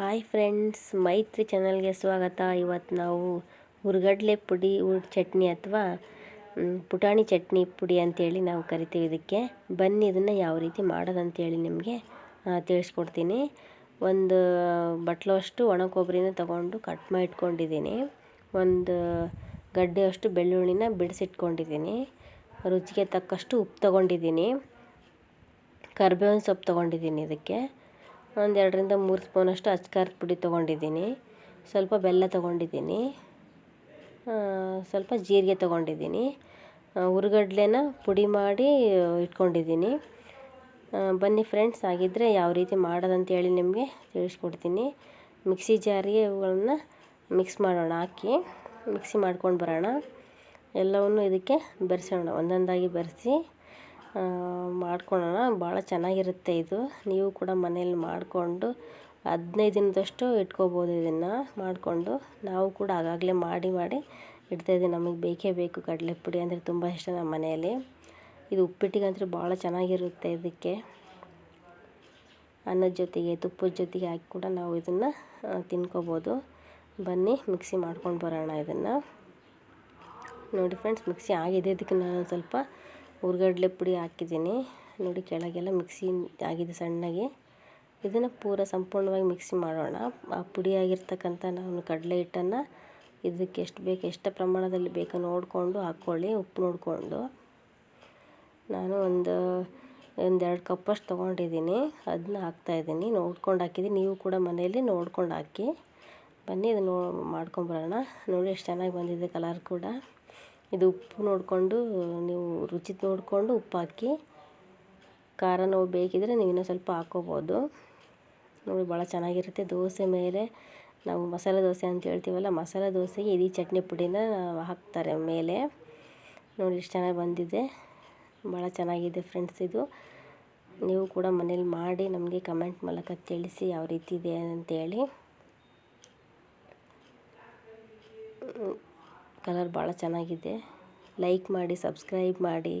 Hi friends, ಮೈತ್ರಿ ಚಾನಲ್ಗೆ ಸ್ವಾಗತ. ಇವತ್ತು ನಾವು ಹುರ್ಗಡ್ಲೆ ಪುಡಿ ಚಟ್ನಿ ಅಥವಾ ಪುಟಾಣಿ ಚಟ್ನಿ ಪುಡಿ ಅಂತೇಳಿ ನಾವು ಕರಿತೀವಿ ಇದಕ್ಕೆ. ಬನ್ನಿ ಇದನ್ನು ಯಾವ ರೀತಿ ಮಾಡೋದಂತೇಳಿ ನಿಮಗೆ ತಿಳಿಸ್ಕೊಡ್ತೀನಿ. ಒಂದು ಬಟ್ಲಷ್ಟು ಒಣ ಕೊಬ್ಬರಿನ ತಗೊಂಡು ಕಟ್ ಮಾಡಿ ಇಟ್ಕೊಂಡಿದ್ದೀನಿ ಒಂದು ಗಡ್ಡೆಯಷ್ಟು ಬೆಳ್ಳುಳ್ಳಿನ ಬಿಡಿಸಿಟ್ಕೊಂಡಿದ್ದೀನಿ. ರುಚಿಗೆ ತಕ್ಕಷ್ಟು ಉಪ್ಪು ತಗೊಂಡಿದ್ದೀನಿ. ಕರ್ಬೇವಿನ ಸೊಪ್ಪು ತೊಗೊಂಡಿದ್ದೀನಿ ಇದಕ್ಕೆ. ಒಂದು ಎರಡರಿಂದ ಮೂರು ಸ್ಪೂನಷ್ಟು ಅಚ್ಕಾರದ ಪುಡಿ ತೊಗೊಂಡಿದ್ದೀನಿ. ಸ್ವಲ್ಪ ಬೆಲ್ಲ ತೊಗೊಂಡಿದ್ದೀನಿ. ಸ್ವಲ್ಪ ಜೀರಿಗೆ ತೊಗೊಂಡಿದ್ದೀನಿ. ಹುರ್ಗಡ್ಲೆನ ಪುಡಿ ಮಾಡಿ ಇಟ್ಕೊಂಡಿದ್ದೀನಿ. ಬನ್ನಿ ಫ್ರೆಂಡ್ಸ್ ಆಗಿದ್ದರೆ ಯಾವ ರೀತಿ ಮಾಡೋದಂತೇಳಿ ನಿಮಗೆ ತಿಳಿಸ್ಕೊಡ್ತೀನಿ. ಮಿಕ್ಸಿ ಜಾರಿಗೆ ಇವುಗಳನ್ನ ಮಿಕ್ಸ್ ಮಾಡೋಣ, ಹಾಕಿ ಮಿಕ್ಸಿ ಮಾಡ್ಕೊಂಡು ಬರೋಣ. ಎಲ್ಲವನ್ನು ಇದಕ್ಕೆ ಬೆರೆಸೋಣ, ಒಂದೊಂದಾಗಿ ಬೆರೆಸಿ. ಮಾಡ್ಕೊಳ್ಳೋಣ ಭಾಳ ಚೆನ್ನಾಗಿರುತ್ತೆ ಇದು. ನೀವು ಕೂಡ ಮನೇಲಿ ಮಾಡಿಕೊಂಡು ಹದಿನೈದು ದಿನದಷ್ಟು ಇಟ್ಕೋಬೋದು ಇದನ್ನು ಮಾಡಿಕೊಂಡು. ನಾವು ಕೂಡ ಆಗಾಗಲೇ ಮಾಡಿ ಮಾಡಿ ಇಡ್ತಾಯಿದ್ದೀವಿ ನಮಗೆ ಬೇಕೇ ಬೇಕು ಕಡಲೆ ಪುಡಿ ಅಂದರೆ ತುಂಬ ಇಷ್ಟ ನಮ್ಮ ಮನೆಯಲ್ಲಿ. ಇದು ಉಪ್ಪಿಟ್ಟಿಗಂತೂ ಭಾಳ ಚೆನ್ನಾಗಿರುತ್ತೆ ಇದಕ್ಕೆ. ಅನ್ನದ ಜೊತೆಗೆ, ತುಪ್ಪದ ಜೊತೆಗೆ ಹಾಕಿ ಕೂಡ ನಾವು ಇದನ್ನು ತಿನ್ಕೋಬೋದು. ಬನ್ನಿ, ಮಿಕ್ಸಿ ಮಾಡ್ಕೊಂಡು ಬರೋಣ ಇದನ್ನು. ನೋಡಿ ಫ್ರೆಂಡ್ಸ್ ಮಿಕ್ಸಿ ಆಗಿದೆ. ಇದಕ್ಕೆ ನಾನು ಸ್ವಲ್ಪ ಹುರ್ಗಡ್ಲೆ ಪುಡಿ ಹಾಕಿದ್ದೀನಿ. ನೋಡಿ ಕೆಳಗೆಲ್ಲ ಮಿಕ್ಸಿ ಆಗಿದೆ ಸಣ್ಣಗೆ. ಇದನ್ನು ಪೂರ ಸಂಪೂರ್ಣವಾಗಿ ಮಿಕ್ಸಿ ಮಾಡೋಣ. ಆ ಪುಡಿ ನಾನು ಕಡಲೆ ಹಿಟ್ಟನ್ನು ಇದಕ್ಕೆ ಎಷ್ಟು ಬೇಕು, ಎಷ್ಟು ಪ್ರಮಾಣದಲ್ಲಿ ಬೇಕೋ ನೋಡಿಕೊಂಡು ಹಾಕ್ಕೊಳ್ಳಿ ಉಪ್ಪು ನೋಡಿಕೊಂಡು. ನಾನು ಒಂದು ಒಂದೆರಡು ಕಪ್ಪಷ್ಟು ತೊಗೊಂಡಿದ್ದೀನಿ. ಅದನ್ನ ಹಾಕ್ತಾಯಿದ್ದೀನಿ ನೋಡ್ಕೊಂಡು ಹಾಕಿದ್ದೀನಿ. ನೀವು ಕೂಡ ಮನೆಯಲ್ಲಿ ನೋಡ್ಕೊಂಡು ಹಾಕಿ. ಬನ್ನಿ, ಇದನ್ನು ಮಾಡ್ಕೊಂಬರೋಣ. ನೋಡಿ, ಎಷ್ಟು ಚೆನ್ನಾಗಿ ಬಂದಿದೆ ಕಲರ್ ಕೂಡ. ಇದು ಉಪ್ಪು ನೋಡಿಕೊಂಡು, ನೀವು ರುಚಿ ನೋಡಿಕೊಂಡು ಉಪ್ಪು ಹಾಕಿ, ಖಾರ ನೋವು ಬೇಕಿದ್ರೆ ನೀವು ಇನ್ನೂ ಸ್ವಲ್ಪ ಹಾಕ್ಕೋಬೋದು ನೋಡಿ ಭಾಳ ಚೆನ್ನಾಗಿರುತ್ತೆ ದೋಸೆ ಮೇಲೆ. ನಾವು ಮಸಾಲೆ ದೋಸೆ ಅಂತ ಹೇಳ್ತೀವಲ್ಲ, ಮಸಾಲೆ ದೋಸೆಗೆ ಇಡೀ ಚಟ್ನಿ ಪುಡಿನ ಹಾಕ್ತಾರೆ ಮೇಲೆ. ನೋಡಿ ಎಷ್ಟು ಚೆನ್ನಾಗಿ ಬಂದಿದೆ. ಭಾಳ ಚೆನ್ನಾಗಿದೆ ಫ್ರೆಂಡ್ಸ್ ಇದು. ನೀವು ಕೂಡ ಮನೇಲಿ ಮಾಡಿ ನಮಗೆ ಕಮೆಂಟ್ ಮೂಲಕ ತಿಳಿಸಿ ಯಾವ ರೀತಿ ಇದೆ ಅಂತೇಳಿ. ಕಲರ್ ಭಾಳ ಚೆನ್ನಾಗಿದೆ. ಲೈಕ್ ಮಾಡಿ ಸಬ್ಸ್ಕ್ರೈಬ್ ಮಾಡಿ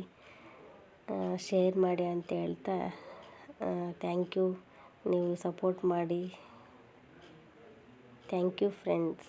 ಶೇರ್ ಮಾಡಿ ಅಂತ ಹೇಳ್ತಾ ಥ್ಯಾಂಕ್ ಯು ನೀವು ಸಪೋರ್ಟ್ ಮಾಡಿ. Thank you friends